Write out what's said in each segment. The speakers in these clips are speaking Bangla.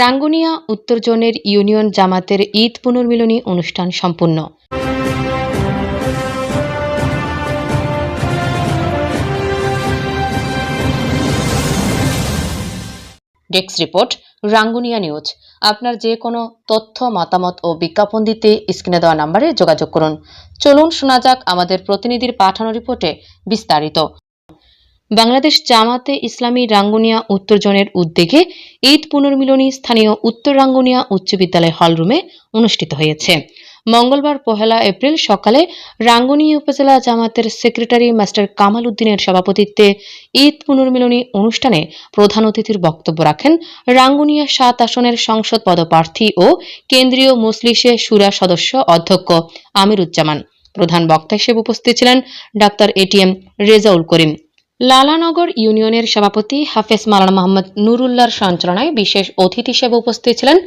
রাঙ্গুনিয়া, উত্তর জোনের ইউনিয়ন জামাতের ঈদ পুনর্মিলনী অনুষ্ঠান সম্পূর্ণ। Desk report, Rangunia news. আপনার যে কোনো তথ্য, মতামত ও বিজ্ঞাপন দিতে স্ক্রিনে দেওয়া নম্বরে যোগাযোগ করুন। চলুন শোনা যাক আমাদের প্রতিনিধির পাঠানো রিপোর্টে বিস্তারিত। বাংলাদেশ জামাতে ইসলামী রাঙ্গুনিয়া উত্তর জোনের উদ্যোগে ঈদ পুনর্মিলনী স্থানীয় উত্তর রাঙ্গুনিয়া উচ্চ বিদ্যালয় হলরুমে অনুষ্ঠিত হয়েছে। মঙ্গলবার পহেলা এপ্রিল সকালে রাঙ্গুনিয়া উপজেলা জামাতের সেক্রেটারি মাস্টার কামাল উদ্দিনের সভাপতিত্বে ঈদ পুনর্মিলনী অনুষ্ঠানে প্রধান অতিথির বক্তব্য রাখেন রাঙ্গুনিয়া সাত আসনের সংসদ পদপ্রার্থী ও কেন্দ্রীয় মজলিসে সুরা সদস্য অধ্যক্ষ আমিরুজ্জামান। প্রধান বক্তা হিসেবে উপস্থিত ছিলেন ডাক্তার এটিএম রেজাউল করিম। লালানগর ইউনিয়নের সভাপতি হাফেজ মালানা মোহাম্মদ নুরুল্লাহর সঞ্চালনায় বিশেষ অতিথি হিসেবে উপস্থিত ছিলেন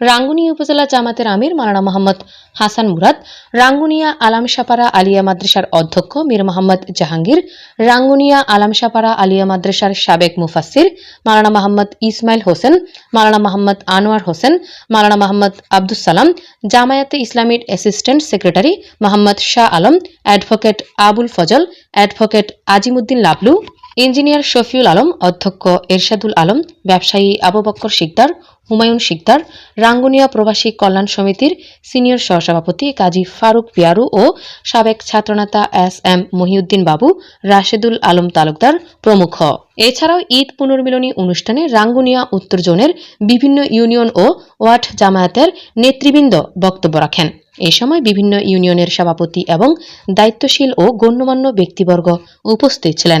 রাঙ্গুনিয়া উপজেলা জামাতের আমির মালানা মোহাম্মদ হাসান মুরাদ, রাঙ্গুনিয়া আলামসাপাড়া আলিয়া মাদ্রাসার অধ্যক্ষ মীর মোহাম্মদ জাহাঙ্গীর, রাঙ্গুনিয়া আলামসাপাড়া আলিয়া মাদ্রাসার সাবেক মুফাসির মালানা মোহাম্মদ ইসমাইল হোসেন, মালানা মোহাম্মদ আনোয়ার হোসেন, মালানা মোহাম্মদ আব্দুস সালাম, জামায়াতে ইসলামীর assistant secretary Mohammad Shah Alam, advocate Abul Fazal, advocate Azimuddin Lablu engineer Shafiul Alam, অধ্যক্ষ এরশাদুল আলম, ব্যবসায়ী আবু বক্কর শিকদার, হুমায়ুন শিকদার, রাঙ্গুনিয়া প্রবাসী কল্যাণ সমিতির সিনিয়র সহসভাপতি কাজী ফারুক পিয়ারু ও সাবেক ছাত্রনেতা এস এম মহিউদ্দিন বাবু, রাশেদুল আলম তালুকদার প্রমুখ। এছাড়াও ঈদ পুনর্মিলনী অনুষ্ঠানে রাঙ্গুনিয়া উত্তর জোনের বিভিন্ন ইউনিয়ন ও ওয়ার্ড জামায়াতের নেতৃবৃন্দ বক্তব্য রাখেন। এ সময় বিভিন্ন ইউনিয়নের সভাপতি এবং দায়িত্বশীল ও গণ্যমান্য ব্যক্তিবর্গ উপস্থিত ছিলেন।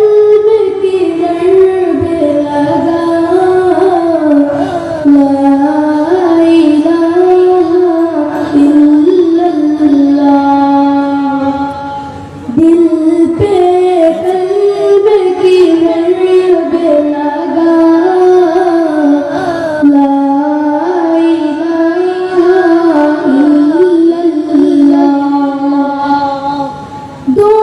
দূর